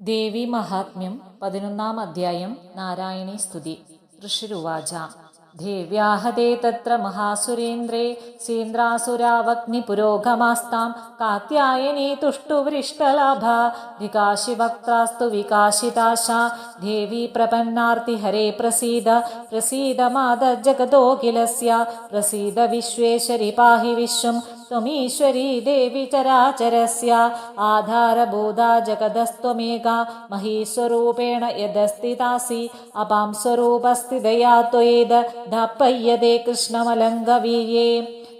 ദേവി മഹാത്മ്യം പതിനൊന്നാം അധ്യായം നാരായണീ സ്തുതി. ഋഷിരുവാച. ദേവ്യാഹതേ തത്ര മഹാസുരേന്ദ്രേ സീന്ദ്രാസുരാവഗ്നി പുരോഗമാസ്താം കാത്യായനീ തുഷ്ടുവൃഷ്ടലാഭ വികാശിവക്ത്രാസ്തു വികാശിതാശ ദേവി പ്രപന്നാർത്തി ഹരേ പ്രസീദ പ്രസീദ മാത ജഗദോഖിലസ്യ പ്രസീദ വിശ്വേശ്വരി പാഹി വിശ്വം त्वमीश्वरी देवी चराचरस्य आधारबोधा जगदस्त्वमेका महीस्वरूपेण यदस्थितासि अपां स्वरूपस्थितया त्वयेद धापय्यते कृष्णमलङ्गवीर्ये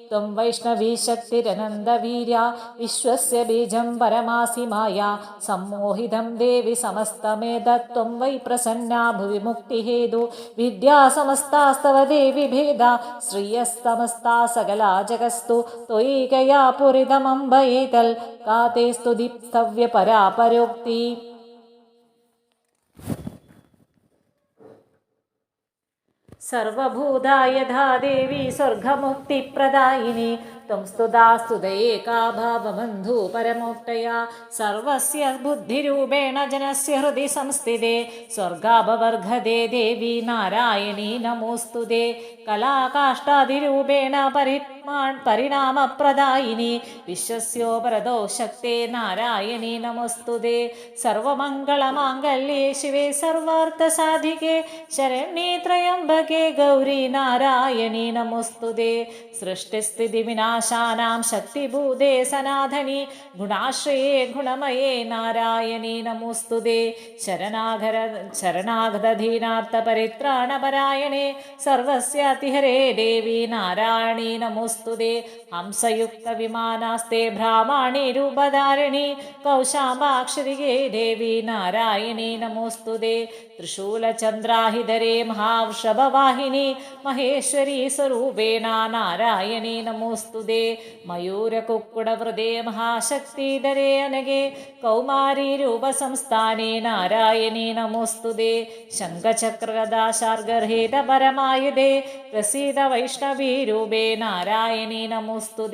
त्वं वैष्णवी शक्तिरनन्दवीर्या विश्वस्य बीजं परमासि माया सम्मोहितं देवि समस्तमेतत्त्वं वै प्रसन्ना भुवि मुक्तिहेतु विद्या समस्तास्तव देवि भेदा श्रियस्तमस्ता सकला जगस्तु त्वयैकया पुरितमम्बयेतल् का ते स्तुतिस्तव्यपरापरोक्ति सर्वभूता यथा देवी स्वर्गमुक्तिप्रदायिनी। त्वं स्तुता दयेका भावबन्धु परमोक्तया। सर्वस्य बुद्धिरूपेण जनस्य हृदि संस्थिते। स्वर्गापवर्गदे देवी नारायणी नमोऽस्तु दे कलाकाष्ठादिरूपेण നിർമാൺ പരിണാമപ്രദായിനി. വിശ്വസ്യോപരദോ ശക്തേ നാരായണി നമസ്തുതേ. സർവമംഗളമാംഗല്യേ ശിവേ സർവാർത്ഥ സാധികേ ശരണ്യേ ത്രയംബകേ ഗൗരീ നാരായണി നമസ്തുതേ. സൃഷ്ടിസ്ഥിതി വിനാശാനാം ശക്തിഭൂതേ സനാഥനി ഗുണാശ്രയേ ഗുണമയേ നാരായണി നമോസ്തുതേ. ശരണാഗര ശരണാഗതധീനാർത്ഥ പരിത്രാണപരായണേ സർവസ്യാതിഹരേ ദേവി നാരായണി നമോസ്തു സ്തുതേ ഹംസയുക്ത വിമാനസ്തേ ബ്രാഹ്മണി രൂപധാരിണി. കൗശാംബാക്ഷരികേ ദേവി നാരായണി നമോസ്തുതേ. त्रिशूलचन्द्राहिधरे महावृषभवाहिनी महेश्वरी स्वरूपेण नारायणी नमोऽस्तु ते मयूरकुक्कुडवृदे महाशक्तिधरे अनगे कौमारीरूपसंस्थाने नारायणी नमोऽस्तु ते शङ्खचक्रगदाशार्गर्हेतपरमायुधे प्रसीद वैष्णवीरूपे नारायणी नमोऽस्तु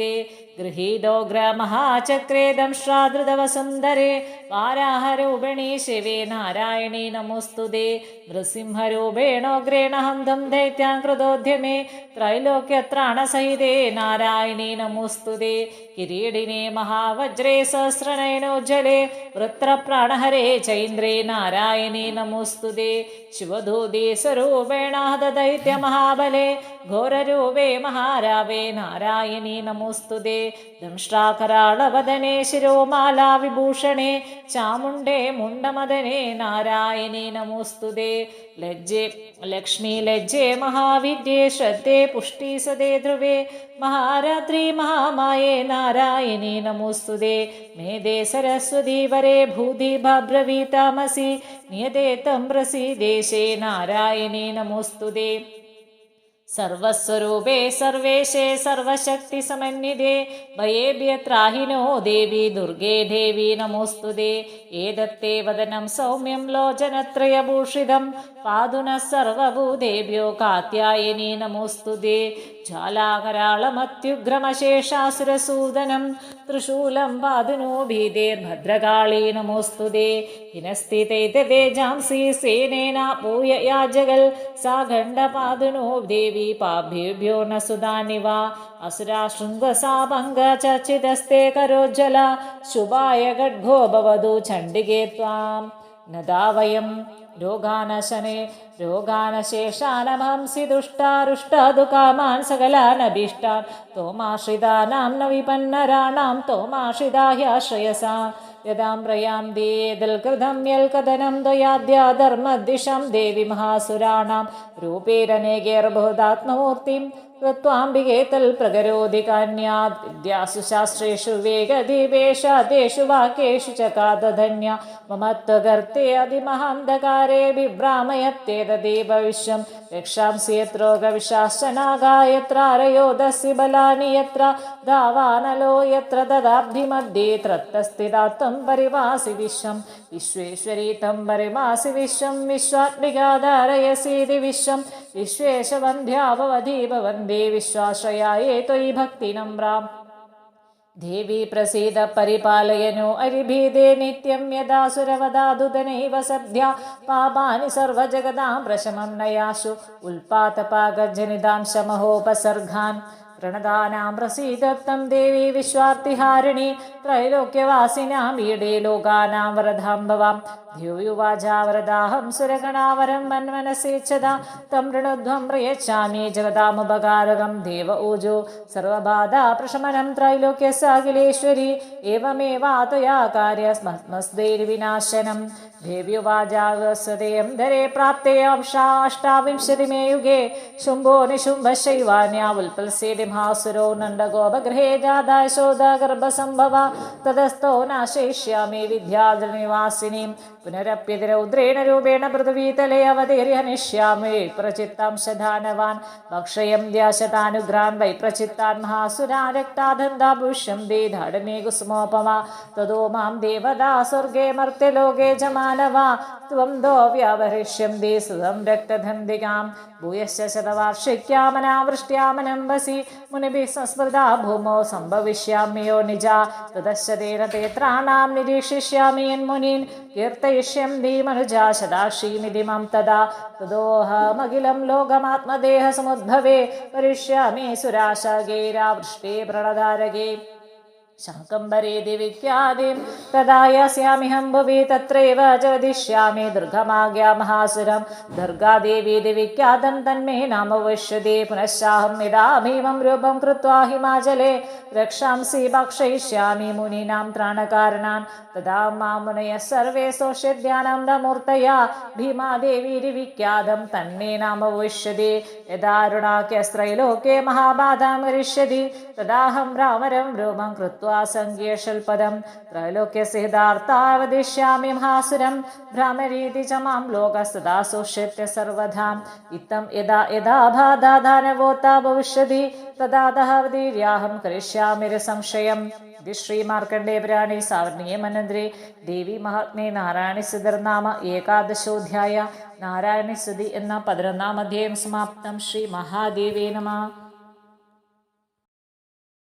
ते गृहीतोग्रमहाचक्रे दंश्रादृतवसुन्दरे वाराहरूपिणी शिवे नारायणी नमोऽस्तु ते नृसिंहरूपेणोग्रेण हन्तं दैत्यां कृतोद्यमे त्रैलोक्यत्राणसहिते नारायणी नमोऽस्तु ते किरीडिने महावज्रे सहस्रनयनोज्जले वृत्रप्राणहरे चैन्द्रे नारायणी नमोऽस्तु ते शिवधूते स्वरूपेण हतदैत्यमहाबले घोररूपे महारावे नारायणी नमोऽस्तु ते ദംഷ്ടാകരാളവദനെ ശിരോമാലാവിഭൂഷണേ ചാമുണ്ടേ മുണ്ടമദനെ നാരായണേ നമോസ്തുതേ. ലജ്ജേ ലക്ഷ്മി ലജ്ജേ മഹാവിദ്യേ ശ്രദ്ധേ പുഷ്ടി സദേ ധ്രുവേ മഹാരാത്രി മഹാമായേ നാരായണേ നമോസ്തുതേ. മേദേ സരസ്വതി വരേ ഭൂതി ഭബ്രവീ താമസി നിയതേ തം പ്രസീദേശേ നാരായണേ നമോസ്തുതേ. സർവസ്വരൂപേ സർവേശേ സർവശക്തി സമന്വിതേ ഭയേഭ്യ ത്രാഹിനോ ദേവി ദുർഗേ ദേവി നമോസ്തുതേ. ഏതത്തേ വദനം സൗമ്യം ലോചനത്രയഭൂഷിതം. പാതുന സർവഭൂതേഭ്യോ കാത്യായനി നമോസ്തുതേ. सर्वभूतेभ्यो कात्यायनी नमोऽस्तु ते ज्वालाकराळमत्युग्रमशेषासुरसूदनं त्रिशूलं पादुनो भीतेर्भद्रकाळी नमोऽस्तु ते हिनस्थितैतवेजांसि सेनेन पूय याजगल् सा खण्डपादुनो देवी पाभ्येभ्यो न सुदानिवा असुरा शृङ्गसाभङ्ग चर्चितस्ते करोज्ज्वला शुभाय खड्गो भवतु चण्डिके त्वां നദാവയം രോഗാനശനെ രോഗാനശേഷാനമാംസി ദുഷ്ടാരുഷ്ടാതുകാമാൻ സകലാനഭീഷ്ടാൻ തോമാശ്രിതാനാം ന വിപന്നരാണാം തോമാശ്രിതാഹ്യാശ്രയസാ. യഥാം പ്രയാം ദേതൽകൃതം യൽ കഥനം ദ്വയാദ്യാധർമ്മദിശം ദേവി മഹാസുരാണാം. രൂപേരനേകേർബുധാത്മമൂർത്തിം കൃത്വാംബികേ തൽ പ്രകരോധി കാന്യാത് വിദ്യാസു ശാസ്ത്രേഷു വേഗദീപേഷാദേഷു വാക്യേഷു ചാതധന്യ മമത്വകർത്തെ അതിമഹാന്ധകാരേ അതിമഹാന്ധകാരേ വിഭ്രാമയത്തേതദീപവിശ്വം രക്ഷാംസി യത്രോഗവിശാസനാഗായത്രാരയോദസി ബലാനി യത്ര ധാവാനലോ യത്ര ദദാബ്ധിമധ്യേ ത്രത്തസ്ഥിതാത്വം പരിവാസി വിശ്വം. വിശ്വേശ്വരീ തം പരിമാസി വിശ്വം വിശ്വാത്മികാ ധാരയസീതി വിശ്വം വിശ്വേശവന്ധ്യാഭവധീ ഭവന്തി വിശ്വാശ്രയായേ ത്വയി ഭക്തിനമ്രാം ദേവി പ്രസീത പരിപാലയനോ അരിഭീതേ നിത്യം യഥാ സുരവദാതുതനൈവ സദ്ധ്യ പാപാനി സർവജഗതാം പ്രശമം നയാശു. ഉൽപാതപാകജനിതാം ശമഹോപസർഗാൻ പ്രണദാനാം പ്രസീതത്വം ദേവി വിശ്വാർത്തിഹാരിണി ത്രൈലോക്യവാസിനാം ഈടേ ലോകാനാം വരദാംബവാം. ധ്യുയുവാചാവരദാഹം സുരഗണാവരം മന്മനസേച്ഛത തം ഋണുധ്വം പ്രയച്ഛാമി ജഗതാമുപകാരകം ദേവ ഊജോ. സർവബാധ പ്രശമനം ത്രൈലോക്യസാഖിലേശ്വരി. ഏവമേവാതയാ കാര്യസ്മസ്മസ്തൈർവിനാശനം ദേവ്യുവാചാവസ്വതയം ധരെ അംശാഷ്ടാവിംശതിമേ യുഗേ. ശുംഭോ നിശുംഭശൈവാന്യാ ഉൽപ്പൽസേതി മഹാസുരോ നന്ദഗോപഗൃഹേ ജാതാശോദ ഗർഭസംഭവ തതസ്ഥോ നാശയിഷ്യാമി വിദ്യാധരനിവാസിനീം പുനരപ്യതിരൗദ്രേണ രൂപേണ പൃഥ്വീതലേ അവതീര്യ ഹനിഷ്യാമി. പ്രചിത്താംശധാനവാൻ ഭക്ഷയം ദ്യാശതാനുഗ്രാൻ വൈ പ്രചിത്താൻ രക്താധന്താഭുഷ്യം ദേധാടമേ കുസുമോപമ തതോ മാം ദേവതാ സ്വർഗേ മർത്യലോകേ ച त्वन्दो व्यावहरिष्यन्ति सुधं रक्तधन्दिकां भूयश्च शतवार्षिक्यामनावृष्ट्यामनम्बसि मुनिभिः संस्मृता भूमौ सम्भविष्यामि निजा ततश्च तेन तेत्राणां निरीक्षिष्यामि यन्मुनीन् मनुजा शदाक्षीमिति मम तदा तदोऽहमखिलं लोकमात्मदेहसमुद्भवे वरिष्यामि सुराशगैरावृष्टे प्रणदारगे ശാകംബരേ ദിവ്യാദിം തഥായാസ്യാമിഹം ഭുവി തത്രൈവ ചോദിഷ്യാമി ദുർഗമാഗ്യാ മഹാസുരം. ദുർഗാദേവി ദിവിഖ്യാതം തന്മേ നാമവശ്യതി പുനഃശാഹം നിദാമീമം രൂപം കൃത്വാ ഹിമാചലെ. രക്ഷാംസി ഭക്ഷയിഷ്യാമി മുനീനാം ത്രാണകാരണാൻ തഥാ മാമുനയ സർവേ സോഷ്യധ്യാനന്ദമൂർത്തയാ ഭീമാദേവി ദിവിഖ്യാതം തന്മേ നാമവശ്യതി യഥാരുണാക്യസ്ത്രൈലോക്യേ മഹാബാധാം കരിഷ്യതി. തദാഹം രാമരം രൂപം കൃത്വ ഹൃത്വാ സങ്കേഷൽപദം മഹാസുരം. ഭ്രമരീതി ച മാം ലോകസ്തദാ ഇത്തം യഥാ യഥാ ബാധാധാനവോത്താ ഭവിഷ്യതി. തദാദഹവതീര്യാഹം കരിഷ്യാമി സംശയം. ഇത് ശ്രീമാർക്കണ്ഡേ പുരാണി സാവർണീയ മനന്ത്രി ദേവി മഹാത്മേ നാരായണി സിദ്ധർനാമ ഏകാദശോധ്യായ നാരായണി സുധി എന്ന പതിനൊന്നാം അധ്യായം സമാപ്തം. ശ്രീ മഹാദേവേ നമ.